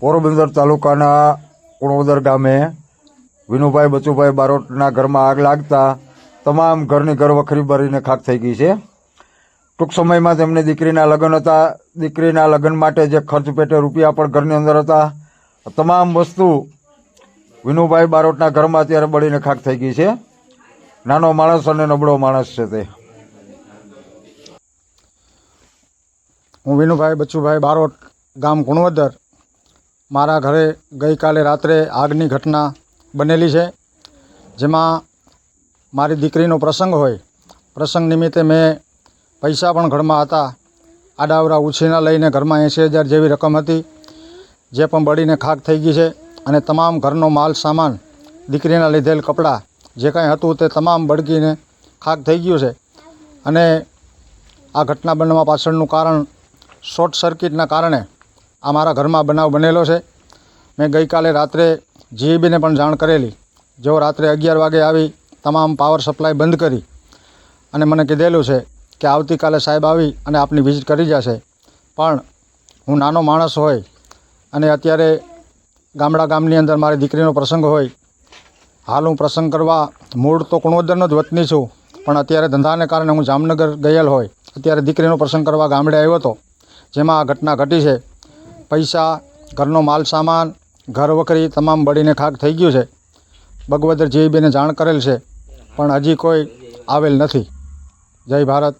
પોરબંદર તાલુકાના કુણોદર ગામે વિનુભાઈ, બચુભાઈ બારોટના ઘરમાં આગ લાગતા તમામ ઘરની ઘરવખરી ભરીને ખાક થઈ ગઈ છે. ટૂંક સમયમાં તેમની દીકરીના લગ્ન હતા. દીકરીના લગ્ન માટે જે ખર્ચ પેટે રૂપિયા પણ ઘરની અંદર હતા. તમામ વસ્તુ વિનુભાઈ બારોટના ઘરમાં અત્યારે બળીને ખાક થઈ ગઈ છે. નાનો માણસ અને નબળો માણસ છે તે. હું વિનુભાઈ બચ્ચુભાઈ બારોટ, ગામ ગુણવદર મારા ઘરે ગઈકાલે રાત્રે આગની ઘટના બનેલી છે, જેમાં મારી દીકરીનો પ્રસંગ હોય. પ્રસંગ નિમિત્તે મેં પૈસા પણ ઘરમાં હતા. આડાવરા ઉછીના લઈને ઘરમાં એંસી હજાર જેવી રકમ હતી, જે પણ બળીને ખાક થઈ ગઈ છે અને તમામ ઘરનો માલ સામાન, દીકરીના લીધેલ કપડાં, જે કાંઈ હતું તે તમામ બળગીને ખાક થઈ ગયું છે. અને આ ઘટના બનવા પાછળનું કારણ શોર્ટ સર્કિટના કારણે આ મારા ઘરમાં બનાવ બનેલો છે. મેં ગઈકાલે રાત્રે જીઈબીને પણ જાણ કરેલી. જેઓ રાત્રે અગિયાર વાગે આવી તમામ પાવર સપ્લાય બંધ કરી અને મને કીધેલું છે કે આવતીકાલે સાહેબ આવી અને આપની વિઝિટ કરી જશે. પણ હું નાનો માણસ હોય અને અત્યારે ગામડા ગામની અંદર મારી દીકરીનો પ્રસંગ હોય. હાલ હું પ્રસંગ કરવા મૂળ તો કુણોદરનો જ વતની છું, પણ અત્યારે ધંધાને કારણે હું જામનગર ગયેલ હોય. અત્યારે દીકરીનો પ્રસંગ કરવા ગામડે આવ્યો હતો, જેમાં આ ઘટના ઘટી છે. પૈસા, ઘરનો માલ સામાન, ઘર વખરી તમામ બળીને ખાક થઈ ગયું છે. બગવદર જેવીબીને જાણ કરેલ છે, પણ હજી કોઈ આવેલ નથી. જય ભારત.